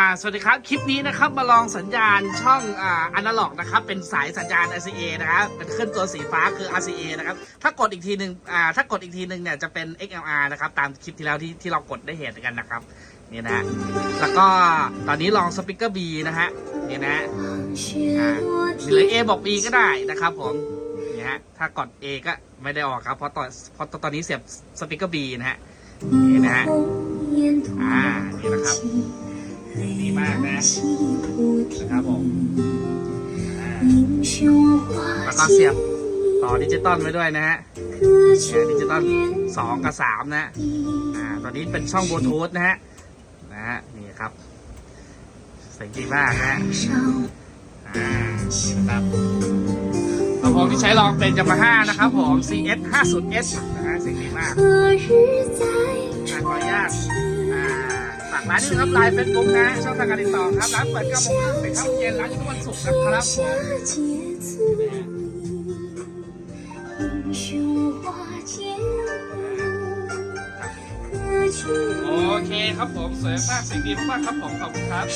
อ่าสวัสดีครับ คลิปนี้นะครับมาลองสัญญาณช่องอ่าอนาล็อกนะครับเป็นสายสัญญาณ RCA นะครับเป็นขึ้นตัวสีฟ้าคือ RCA นะครับถ้ากดอีกทีหนึ่งอ่าถ้ากดอีกทีหนึ่งเนี่ยจะเป็น XLR นะครับตามคลิปที่แล้วที่ที่เรากดได้เห็นกันนะครับนี่นะแล้วก็ตอนนี้ลองสปีกเกอร์ B นะฮะนี่นะฮะอ่าหรือ A บอก B ก็ได้นะครับผมนี่ฮะถ้ากด A ก็ไม่ได้ออกครับเพราะตอนเพราะตอนนี้เสียบสปีกเกอร์ B นะฮะนี่นะฮะอ่านี่นะครับ ดีมากนะนะครับผมแล้วก็เสียบต่อดิจิตอลไว้ด้วยนะฮะดิจิตอลสองกับสามนะอ่าตอนนี้เป็นช่องบลูทูธนะฮะนะฮะนี่ครับสียงดีมากนะฮะอ่านี่นะครับลำโพงที่ใช้ลองเป็นยามาฮ่านะครับผม CS 50S นะฮะเสียงดีมากขออนุญาตากร้านนี้นะครับไลน์เฟซบุ๊กนะช่องทางการติดต่อครับร้านเปิด9โมงครึ่งถึง5โมงเย็นร้านทุกวันศุกร์นะครับผมโอเคครับผมสวยมากสียงดีมากครับผมขอบคุณครับ